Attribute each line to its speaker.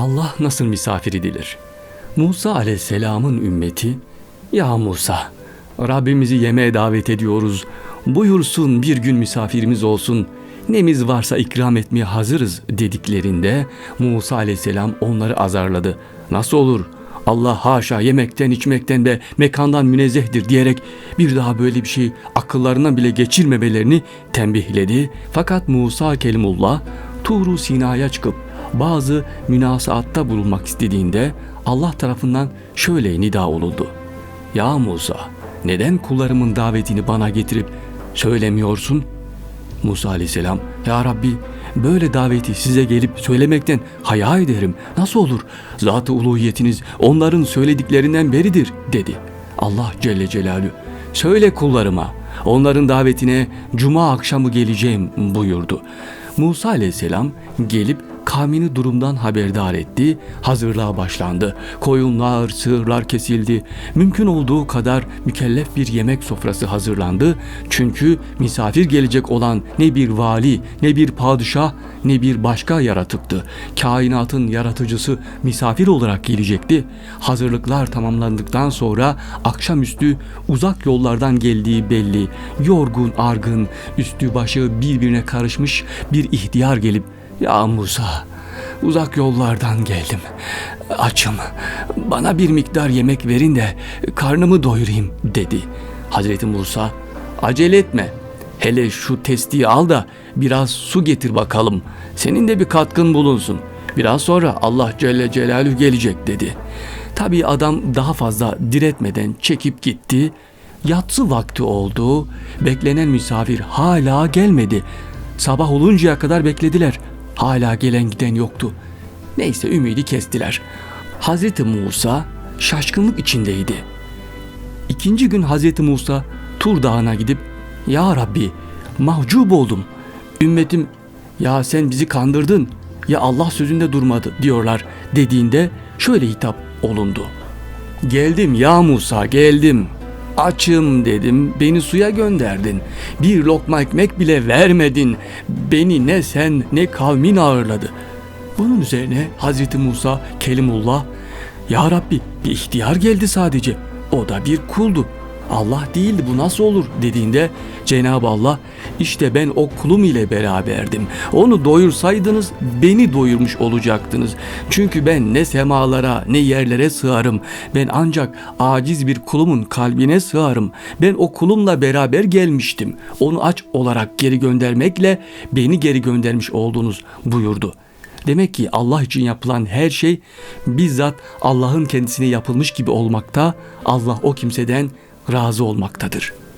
Speaker 1: Allah nasıl misafir edilir? Musa aleyhisselamın ümmeti, Ya Musa, Rabbimizi yemeğe davet ediyoruz. Buyursun bir gün misafirimiz olsun. Nemiz varsa ikram etmeye hazırız dediklerinde Musa aleyhisselam onları azarladı. Nasıl olur? Allah haşa yemekten içmekten ve mekandan münezzehtir diyerek bir daha böyle bir şey akıllarından bile geçirmemelerini tembihledi. Fakat Musa Kelimullah Tuğru Sina'ya çıkıp bazı münasaatta bulunmak istediğinde Allah tarafından şöyle nida olundu. Ya Musa neden kullarımın davetini bana getirip söylemiyorsun? Musa aleyhisselam Ya Rabbi böyle daveti size gelip söylemekten haya ederim. Nasıl olur? Zat-ı uluhiyetiniz onların söylediklerinden beridir dedi. Allah Celle Celalü söyle kullarıma onların davetine cuma akşamı geleceğim buyurdu. Musa aleyhisselam gelip kavmini durumdan haberdar etti, hazırlığa başlandı. Koyunlar, sığırlar kesildi. Mümkün olduğu kadar mükellef bir yemek sofrası hazırlandı. Çünkü misafir gelecek olan ne bir vali, ne bir padişah, ne bir başka yaratıktı. Kainatın yaratıcısı misafir olarak gelecekti. Hazırlıklar tamamlandıktan sonra akşamüstü uzak yollardan geldiği belli, yorgun, argın, üstü başı birbirine karışmış bir ihtiyar gelip ya Musa, uzak yollardan geldim. Açım. Bana bir miktar yemek verin de karnımı doyurayım dedi. Hazreti Musa, acele etme. Hele şu testiyi al da biraz su getir bakalım. Senin de bir katkın bulunsun. Biraz sonra Allah Celle Celaluhu gelecek dedi. Tabii adam daha fazla diretmeden çekip gitti. Yatsı vakti oldu. Beklenen misafir hala gelmedi. Sabah oluncaya kadar beklediler. Hala gelen giden yoktu. Neyse ümidi kestiler. Hazreti Musa şaşkınlık içindeydi. İkinci gün Hazreti Musa Tur Dağı'na gidip Ya Rabbi mahcup oldum. Ümmetim ya sen bizi kandırdın ya Allah sözünde durmadı diyorlar dediğinde şöyle hitap olundu. Geldim ya Musa geldim. Açım dedim beni suya gönderdin. Bir lokma ekmek bile vermedin. Beni ne sen ne kavmin ağırladı. Bunun üzerine Hazreti Musa Kelimullah Ya Rabbi bir ihtiyar geldi sadece. O da bir kuldu. Allah değildi bu nasıl olur dediğinde Cenab-ı Allah işte ben o kulum ile beraberdim. Onu doyursaydınız beni doyurmuş olacaktınız. Çünkü ben ne semalara ne yerlere sığarım. Ben ancak aciz bir kulumun kalbine sığarım. Ben o kulumla beraber gelmiştim. Onu aç olarak geri göndermekle beni geri göndermiş oldunuz buyurdu. Demek ki Allah için yapılan her şey bizzat Allah'ın kendisine yapılmış gibi olmakta, Allah o kimseden razı olmaktadır.''